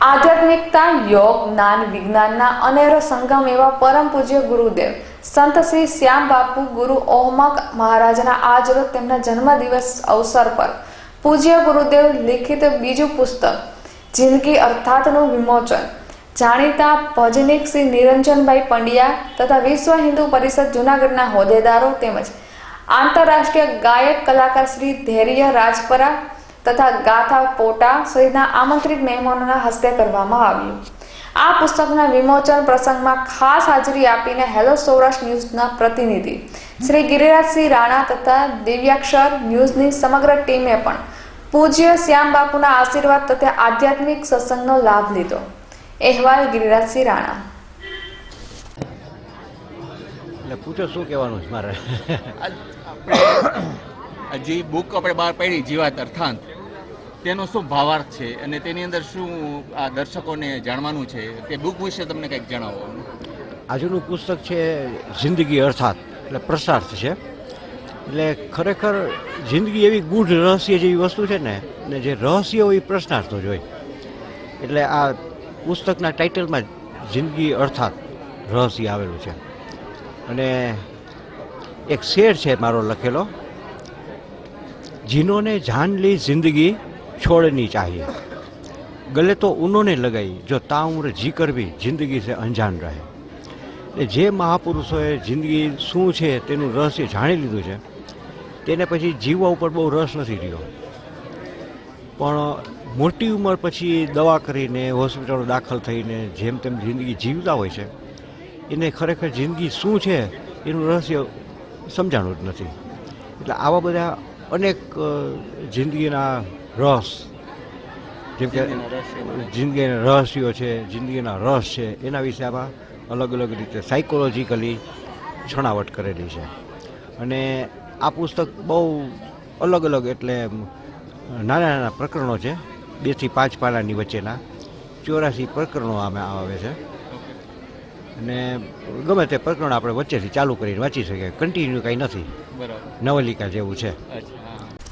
આધ્યાત્મિકતા, યોગ, જ્ઞાન, વિજ્ઞાનના અનેરો સંગમ એવા પરમ પૂજ્ય ગુરુદેવ. સંત શ્રી શ્યામ બાપુ ગુરુ ઓહમક મહારાજના આજરોજ તેમના જન્મદિવસ અવસર પર પૂજ્ય ગુરુદેવ લિખિત બીજું પુસ્તક, જિંદગી અર્થાતનું વિમોચન. જાણીતા ભજનિક શ્રી નિરંજનભાઈ પંડ્યા તથા વિશ્વ હિન્દુ પરિષદ જૂનાગઢના હોદ્દેદારો તેમજ આંતરરાષ્ટ્રીય ગાયક કલાકાર શ્રી ધૈર્ય રાજપરા તથા ગાથા પોટા સહિતના આમંત્રિત મહેમાનોના હસ્તે કરવામાં આવ્યું. આ પુસ્તકના વિમોચન પ્રસંગમાં ખાસ હાજરી આપીને હેલો સૌરાષ્ટ્ર ન્યૂઝના પ્રતિનિધિ શ્રી ગિરિરાજસિંહ રાણા તથા દિવ્યાક્ષર ન્યૂઝની સમગ્ર ટીમે પણ પૂજ્ય શ્યામ બાપુના આશીર્વાદ તથા આધ્યાત્મિક સત્સંગનો લાભ લીધો. અહેવાલ ગિરિરાજસિંહ રાણા. એટલે પૂછો શું કહેવાનું છે મારે? જે બુક આપણે બહાર પડી જીવાત અર્થાંત તેનો શું ભાવાર્થ છે અને તેની અંદર શું આ દર્શકોને જાણવાનું છે તે બુક વિશે તમને કંઈક જણાવો. આજનું પુસ્તક છે જિંદગી અર્થાત, એટલે પ્રસાર્થ છે. એટલે ખરેખર જિંદગી એવી ગૂઢ રહસ્ય જેવી વસ્તુ છે ને ને જે રહસ્ય હોય એ પ્રશ્નાર્થો જ હોય. એટલે આ પુસ્તકના ટાઇટલમાં જિંદગી અર્થાત રહસ્ય આવેલું છે. અને એક શેર છે મારો લખેલો. જીનોને જાન લી જિંદગી छोड़नी चाहिए गले तो उन्होंने लगाई जो ताउम्र जीकर भी જિંદગી સે અંજાન રહે એટલે જે મહાપુરુષોએ જિંદગી શું છે તેનું રહસ્ય જાણી લીધું છે તેને પછી જીવવા ઉપર બહુ રસ નથી રહ્યો પણ મોટી ઉંમર પછી દવા કરીને હોસ્પિટલો દાખલ થઈને જેમ તેમ જિંદગી જીવતા હોય છે એને ખરેખર જિંદગી શું છે એનું રહસ્ય સમજાણું જ નથી એટલે આવા બધા અનેક અ, જિંદગીના રસ જેમ કે જિંદગીના રહસ્યો. છે જિંદગીના રસ છે એના વિશે આમાં અલગ અલગ રીતે સાયકોલોજીકલી છણાવટ કરેલી છે. અને આ પુસ્તક બહુ અલગ અલગ એટલે નાના નાના પ્રકરણો છે બેથી પાંચ પાનાની વચ્ચેના ચોરાસી પ્રકરણો આમાં આવે છે. અને ગમે તે પ્રકરણ આપણે વચ્ચેથી ચાલુ કરીને વાંચી શકીએ કન્ટિન્યુ કંઈ નથી. નવલિકા જેવું છે.